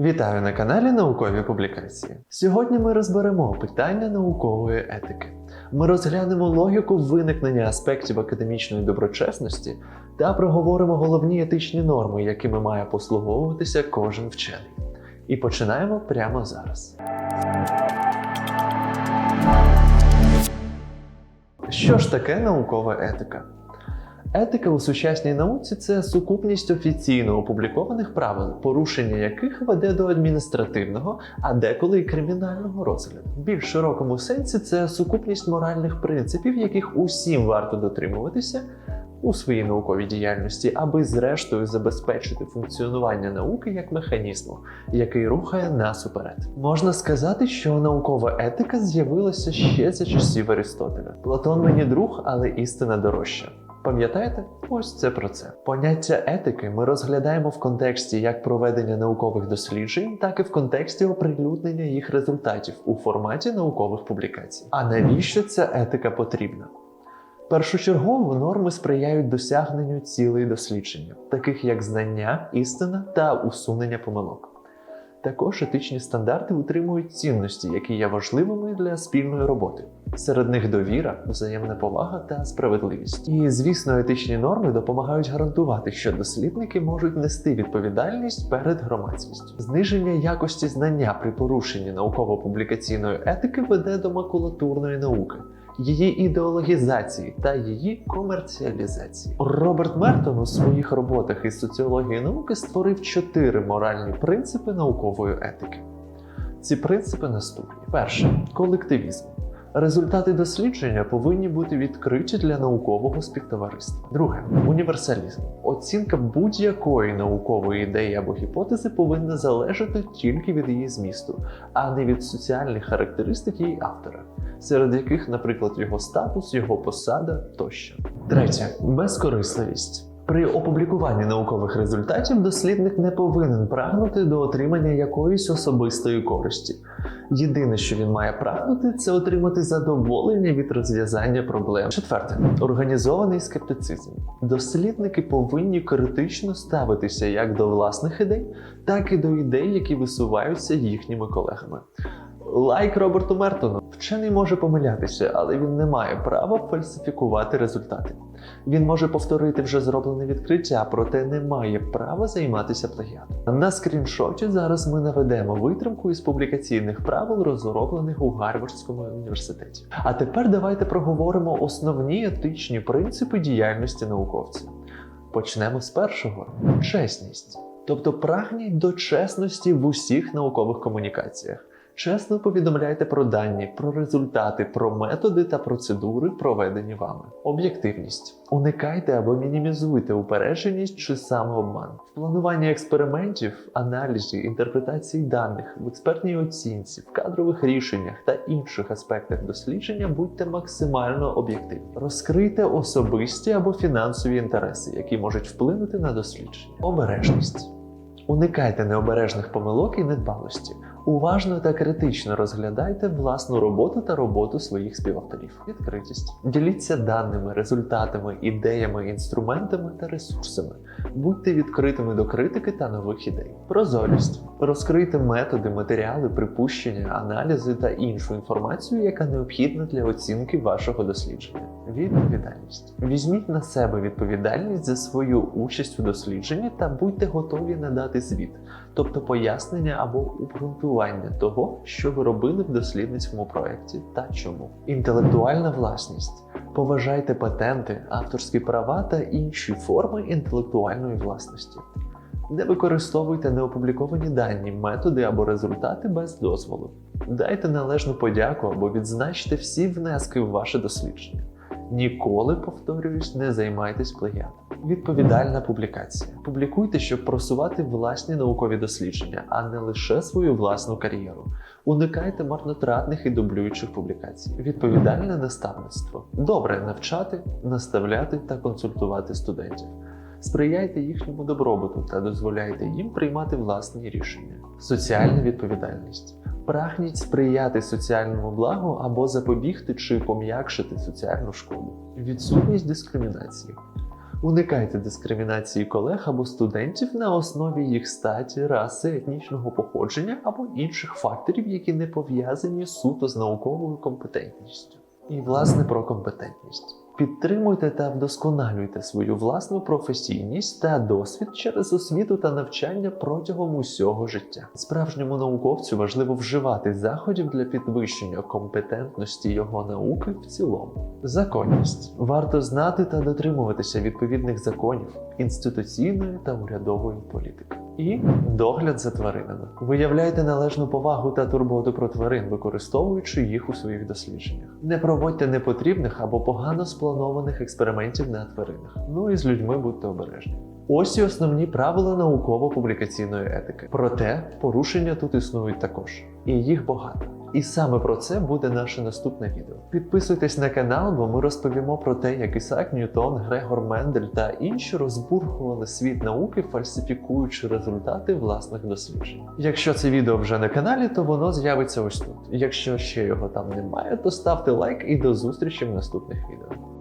Вітаю на каналі Наукові Публікації. Сьогодні ми розберемо питання наукової етики. Ми розглянемо логіку виникнення аспектів академічної доброчесності та проговоримо головні етичні норми, якими має послуговуватися кожен вчений. І починаємо прямо зараз. Що ж таке наукова етика? Етика у сучасній науці це сукупність офіційно опублікованих правил, порушення яких веде до адміністративного, а деколи й кримінального розгляду. В більш широкому сенсі це сукупність моральних принципів, яких усім варто дотримуватися у своїй науковій діяльності, аби зрештою забезпечити функціонування науки як механізму, який рухає нас уперед. Можна сказати, що наукова етика з'явилася ще за часів Аристотеля. Платон мені друг, але істина дорожча. Пам'ятаєте? Ось це про це. Поняття етики ми розглядаємо в контексті як проведення наукових досліджень, так і в контексті оприлюднення їх результатів у форматі наукових публікацій. А навіщо ця етика потрібна? Першочергово норми сприяють досягненню цілей дослідження, таких як знання, істина та усунення помилок. Також етичні стандарти утримують цінності, які є важливими для спільної роботи. Серед них довіра, взаємна повага та справедливість. І, звісно, етичні норми допомагають гарантувати, що дослідники можуть нести відповідальність перед громадськістю. Зниження якості знання при порушенні науково-публікаційної етики веде до макулатурної науки. Її ідеологізації та її комерціалізації Роберт Мертон у своїх роботах із соціології науки створив чотири моральні принципи наукової етики. Ці принципи наступні: перше колективізм. Результати дослідження повинні бути відкриті для наукового співтовариства. Друге універсалізм. Оцінка будь-якої наукової ідеї або гіпотези повинна залежати тільки від її змісту, а не від соціальних характеристик її автора, серед яких, наприклад, його статус, його посада тощо. Третє безкорисливість. При опублікуванні наукових результатів дослідник не повинен прагнути до отримання якоїсь особистої користі. Єдине, що він має прагнути, це отримати задоволення від розв'язання проблем. Четверте організований скептицизм. Дослідники повинні критично ставитися як до власних ідей, так і до ідей, які висуваються їхніми колегами. Лайк Роберту Мертону. Вчений може помилятися, але він не має права фальсифікувати результати. Він може повторити вже зроблене відкриття, проте не має права займатися плагіатом. На скріншоті зараз ми наведемо витримку із публікаційних правил, розроблених у Гарвардському університеті. А тепер давайте проговоримо основні етичні принципи діяльності науковця. Почнемо з першого чесність, тобто прагніть до чесності в усіх наукових комунікаціях. Чесно повідомляйте про дані, про результати, про методи та процедури, проведені вами. Об'єктивність. Уникайте або мінімізуйте упередженість чи самообман. В плануванні експериментів, аналізі, інтерпретації даних, в експертній оцінці, в кадрових рішеннях та інших аспектах дослідження будьте максимально об'єктивні. Розкрийте особисті або фінансові інтереси, які можуть вплинути на дослідження. Обережність. Уникайте необережних помилок і недбалості. Уважно та критично розглядайте власну роботу та роботу своїх співавторів. Відкритість. Діліться даними, результатами, ідеями, інструментами та ресурсами. Будьте відкритими до критики та нових ідей. Прозорість. Розкрийте методи, матеріали, припущення, аналізи та іншу інформацію, яка необхідна для оцінки вашого дослідження. Відповідальність. Візьміть на себе відповідальність за свою участь у дослідженні та будьте готові надати звіт, тобто пояснення або обґрунтування того, що ви робили в дослідницькому проєкті та чому. Інтелектуальна власність. Поважайте патенти, авторські права та інші форми інтелектуальної власності. Не використовуйте неопубліковані дані, методи або результати без дозволу. Дайте належну подяку або відзначте всі внески в ваше дослідження. Ніколи, повторююсь, не займайтесь плагіатом. Відповідальна публікація. Публікуйте, щоб просувати власні наукові дослідження, а не лише свою власну кар'єру. Уникайте марнотратних і дублюючих публікацій. Відповідальне наставництво. Добре навчати, наставляти та консультувати студентів. Сприяйте їхньому добробуту та дозволяйте їм приймати власні рішення. Соціальна відповідальність. Прагніть сприяти соціальному благу або запобігти чи пом'якшити соціальну шкоду. Відсутність дискримінації. Уникайте дискримінації колег або студентів на основі їх статі, раси, етнічного походження або інших факторів, які не пов'язані суто з науковою компетентністю. І власне про компетентність. Підтримуйте та вдосконалюйте свою власну професійність та досвід через освіту та навчання протягом усього життя. Справжньому науковцю важливо вживати заходів для підвищення компетентності його науки в цілому. Законність варто знати та дотримуватися відповідних законів інституційної та урядової політики. І догляд за тваринами. Виявляйте належну повагу та турботу про тварин, використовуючи їх у своїх дослідженнях. Не проводьте непотрібних або погано спланованих експериментів на тваринах. Ну і з людьми будьте обережні. Ось і основні правила науково-публікаційної етики. Проте порушення тут існують також, і їх багато. І саме про це буде наше наступне відео. Підписуйтесь на канал, бо ми розповімо про те, як Ісаак Ньютон, Грегор Мендель та інші розбурхували світ науки, фальсифікуючи результати власних досліджень. Якщо це відео вже на каналі, то воно з'явиться ось тут. Якщо ще його там немає, то ставте лайк і до зустрічі в наступних відео.